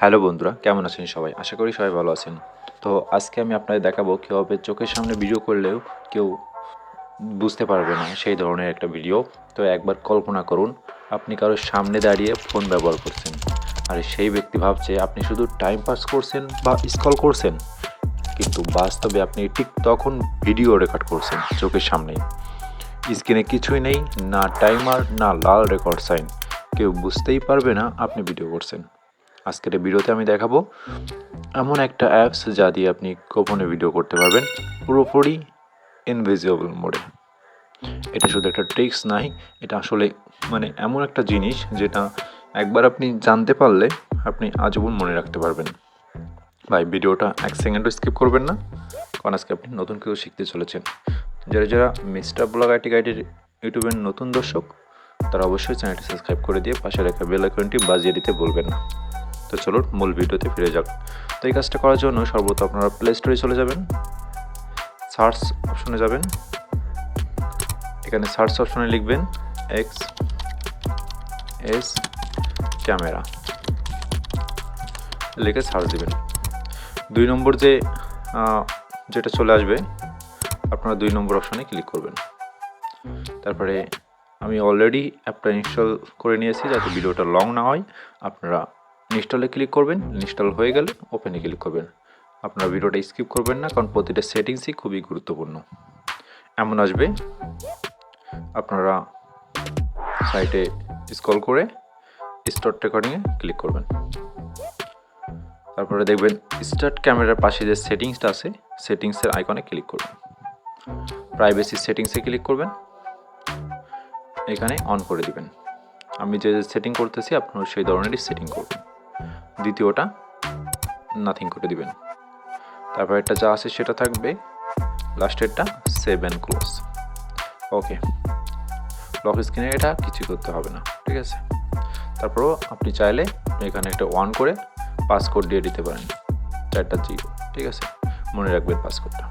Hello বন্ধুরা, কেমন আছেন সবাই? আশা করি সবাই ভালো আছেন। তো আজকে আমি আপনাদের দেখাবো কীভাবে চোখের সামনে ভিডিও করলেও কেউ বুঝতে পারবে না সেই ধরনের একটা ভিডিও তো একবার কল্পনা করুন, আপনি কারোর সামনে দাঁড়িয়ে ফোন ব্যবহার করছেন, আর সেই ব্যক্তি ভাবছে আপনি শুধু টাইম পাস করছেন বা স্কল করছেন, কিন্তু বাস্তবে আপনি ঠিক তখন ভিডিও রেকর্ড করছেন চোখের সামনেই। স্ক্রিনে কিছুই নেই, না টাইমার না লাল রেকর্ড সাইন কেউ বুঝতেই পারবে না আপনি ভিডিও করছেন। আজকের ভিডিওতে আমি দেখাবো এমন একটা অ্যাপস যা দিয়ে আপনি গোপনে ভিডিও করতে পারবেন পুরোপুরি ইনভিজিবল মোডে এটা শুধু একটা ট্রিক্স নাই, এটা আসলে মানে এমন একটা জিনিস যেটা একবার আপনি জানতে পারলে আপনি আজীবন মনে রাখতে পারবেন। ভাই, ভিডিওটা এক সেকেন্ডও স্কিপ করবেন না, কারণ আজকে আপনি নতুন কেউ শিখতে চলেছেন। যারা যারা মিস্টার ব্লগ আইটি গাইডের ইউটিউবের নতুন দর্শক, তারা অবশ্যই চ্যানেলটি সাবস্ক্রাইব করে দিয়ে পাশে রাখা বেল আইকনটি বাজিয়ে দিতে বলবেন না। তো চলুন মূল ভিডিওতে ফিরে যাক। তো এই কাজটা করার জন্য সর্বত আপনারা প্লে স্টোরে চলে যাবেন। সার্চ অপশনে যাবেন। এখানে সার্চ অপশনে লিখবেন এক্স এস ক্যামেরা লিখে সার্চ দিবেন। দুই নম্বর যে যেটা চলে আসবে, আপনারা দুই নম্বর অপশনে ক্লিক করবেন। তারপরে আমি অলরেডি অ্যাপটা ইনস্টল করে নিয়েছি যাতে ভিডিওটা লং না হয়, আপনারা ইনস্টলে ক্লিক করবেন ইনস্টল হয়ে গেলে ওপেনে ক্লিক করবেন। আপনার ভিডিওটা স্কিপ করবেন না, কারণ প্রতিটা সেটিংসই খুবই গুরুত্বপূর্ণ। এমন আসবে, আপনারা সাইটে স্ক্রল করে স্টার্ট রেকর্ডিংয়ে ক্লিক করবেন। তারপরে দেখবেন স্টার্ট ক্যামেরার পাশে যে সেটিংসটা আছে সেটিংসের আইকনে ক্লিক করবেন। প্রাইভেসি সেটিংসে ক্লিক করবেন। এখানে অন করে দিবেন। আমি যে সেটিং করতেছি, আপনারা সেই ধরনেরই সেটিং করবেন। দ্বিতীয়টা নাথিং করে দিবেন। তারপর একটা যা আছে সেটা থাকবে লাস্টেরটা সেভেন ক্লোজ ওকে লক স্ক্রিনে এটা কিছু করতে হবে না, ঠিক আছে? তারপরও আপনি চাইলে এখানে একটা ওয়ান করে পাসকোড দিয়ে দিতে পারেন, চারটা জিরো, ঠিক আছে? মনে রাখবেন পাসকোডটা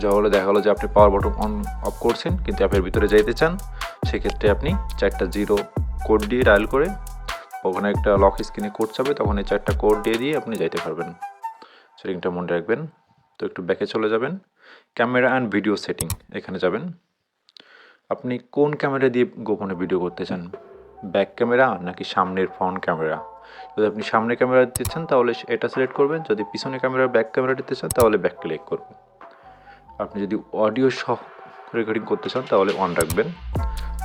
যা হলো, দেখা গেলো যে আপনি পাওয়ার বটন অন অফ করছেন, কিন্তু অ্যাপের ভিতরে যাইতে চান, সেক্ষেত্রে আপনি চারটা জিরো কোড দিয়ে ডায়াল করে ওখানে একটা লক স্ক্রিনে কোড চাবে তখন এই চারটা কোড দিয়ে দিয়ে আপনি যাইতে পারবেন। সেটিংটা মনে রাখবেন। তো একটু ব্যাকে চলে যাবেন। ক্যামেরা অ্যান্ড ভিডিও সেটিং এখানে যাবেন। আপনি কোন ক্যামেরা দিয়ে গোপনে ভিডিও করতে চান? ব্যাক ক্যামেরা নাকি সামনের ফ্রন্ট ক্যামেরা যদি আপনি সামনে ক্যামেরা দিতে চান, তাহলে এটা সিলেক্ট করবেন। যদি পিছনে ক্যামেরা ব্যাক ক্যামেরা দিতে চান, তাহলে ব্যাক ক্লিক করবেন। আপনি যদি অডিও সহ রেকর্ডিং করতে চান, তাহলে অন রাখবেন।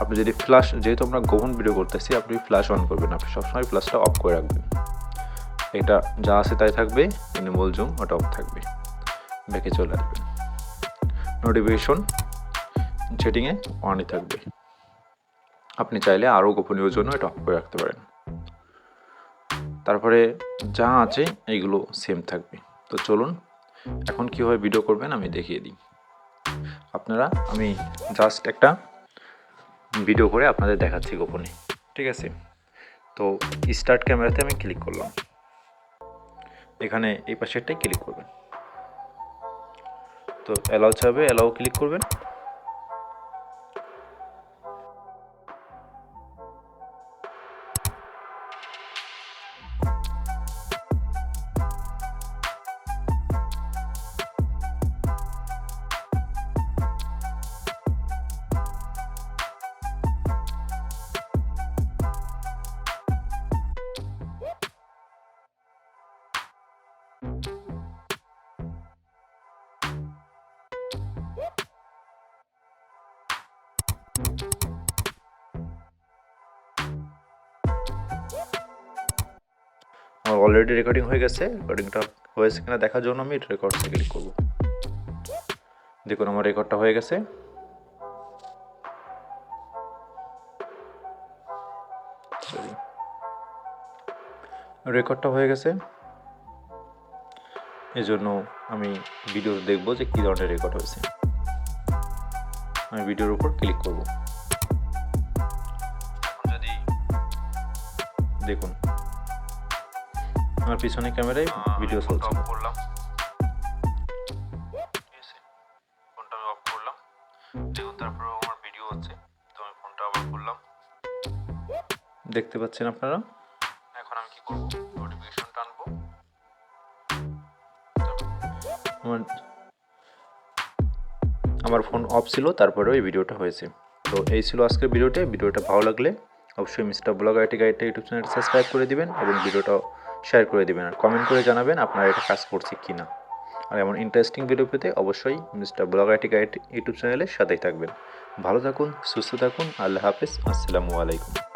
আপনি যদি ফ্ল্যাশ যেহেতু আমরা গোপন ভিডিও করতেছি, আপনি ফ্ল্যাশ অন করবেন। আপনি সবসময় ফ্ল্যাশটা অফ করে রাখবেন। এটা যা আছে তাই থাকবে এনিমল জুম ওটা অফ থাকবে। ব্যাকে চলে আসবে। নোটিফিকেশন সেটিংয়ে অনই থাকবে। আপনি চাইলে আরও গোপনীয় জন্য এটা অফ করে রাখতে পারেন। তারপরে যা আছে, এইগুলো সেম থাকবে। তো চলুন, এখন কীভাবে ভিডিও করবেন, আমি দেখিয়ে দিই। আপনারা, আমি জাস্ট একটা ভিডিও করে আপনাদের দেখাচ্ছি গোপনে। ঠিক আছে? তো স্টার্ট ক্যামেরাতে আমি ক্লিক করলাম। এখানে এই পাশেরটাই ক্লিক করবেন। তো অ্যালাউ চাবে অ্যালাউ ক্লিক করবেন। আমার অলরেডি রেকর্ডিং হয়ে গেছে। রেকর্ডিংটা হয়েছে কিনা দেখার জন্য আমি রেকর্ডসে ক্লিক করব। দেখুন, আমার রেকর্ডটা হয়ে গেছে। রেকর্ডটা হয়ে গেছে। এই জন্য আমি ভিডিও দেখব যে কী ধরনের রেকর্ড হয়েছে। আমি ভিডিওর উপর ক্লিক করব। যদি দেখুন। আমার পিছনে ক্যামেরায় ভিডিও চলছে। অফ করলাম। ফোনটা আমি অফ করলাম। দেখুন তারপরে আমার ভিডিও হচ্ছে তো আমি ফোনটা আবার খুললাম দেখতে পাচ্ছেন আপনারা? এখন আমি কি করব? নোটিফিকেশনটা আনব। আমার আমার ফোন অফ ছিল তারপরেও এই ভিডিওটা হয়েছে। তো এই ছিল আজকের ভিডিওটা। ভিডিওটা ভালো লাগলে অবশ্যই মিস্টার ব্লগ আইটি গাইডটা ইউটিউব চ্যানেল সাবস্ক্রাইব করে দিবেন এবং ভিডিওটা শেয়ার করে দিবেন। আর কমেন্ট করে জানাবেন আপনারা এটা কাজ করছে কি না আর এমন ইন্টারেস্টিং ভিডিও পেতে অবশ্যই mister blog IT guide YouTube চ্যানেলের সাথেই থাকবেন। ভালো থাকুন, সুস্থ থাকুন, আল্লাহ হাফেজ, আসসালামু আলাইকুম।